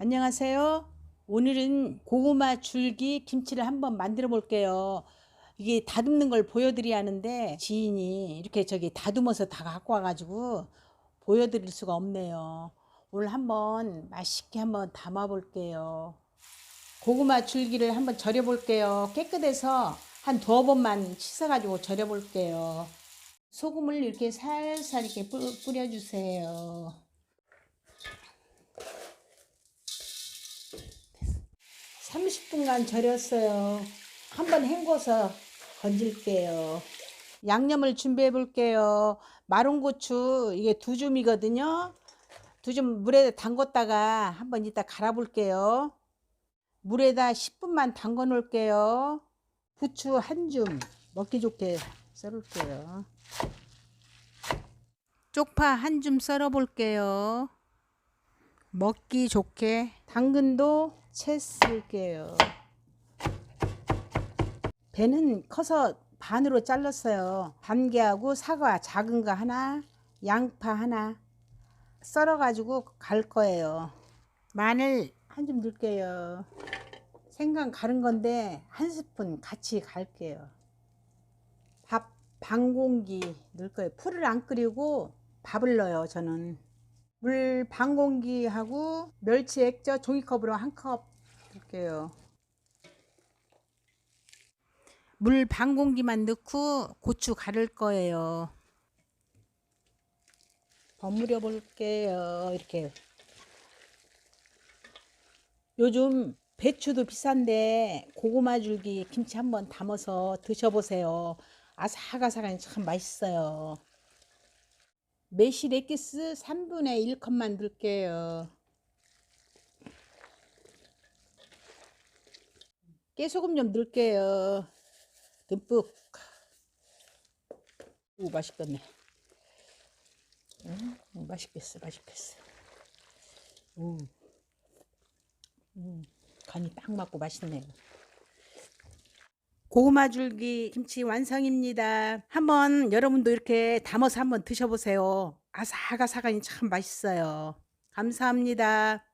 안녕하세요. 오늘은 고구마 줄기 김치를 한번 만들어 볼게요. 이게 다듬는 걸 보여드려야 하는데 지인이 이렇게 저기 다듬어서 다 갖고 와가지고 보여드릴 수가 없네요. 오늘 한번 맛있게 한번 담아 볼게요. 고구마 줄기를 한번 절여 볼게요. 깨끗해서 한 두어 번만 씻어가지고 절여 볼게요. 소금을 이렇게 살살 이렇게 뿌- 뿌려주세요. 30분간 절였어요. 한번 헹궈서 건질게요. 양념을 준비해 볼게요. 마른 고추 이게 두 줌이거든요. 두 줌 물에 담궜다가 한번 이따 갈아 볼게요. 물에다 10분만 담궈 놓을게요. 부추 한 줌 먹기 좋게 썰을게요. 쪽파 한 줌 썰어 볼게요. 먹기 좋게 당근도 채 쓸게요. 배는 커서 반으로 잘랐어요. 반개하고 사과 작은 거 하나, 양파 하나 썰어가지고 갈 거예요. 마늘 한 줌 넣을게요. 생강 가른 건데 한 스푼 같이 갈게요. 밥 반 공기 넣을 거예요. 풀을 안 끓이고 밥을 넣어요. 저는 물 반 공기하고 멸치 액젓 종이컵으로 한 컵 넣을게요. 물 반 공기만 넣고 고추 가를 거예요. 버무려 볼게요. 이렇게. 요즘 배추도 비싼데 고구마 줄기 김치 한번 담아서 드셔보세요. 아삭아삭하니 참 맛있어요. 엑기스 3분의 1컵만 넣을게요. 깨소금 좀 넣을게요. 듬뿍. 오, 맛있겠네. 음, 맛있겠어, 맛있겠어. 오, 음, 간이 딱 맞고 맛있네요. 고구마 줄기 김치 완성입니다. 한번 여러분도 이렇게 담아서 한번 드셔보세요. 아삭아삭하니 참 맛있어요. 감사합니다.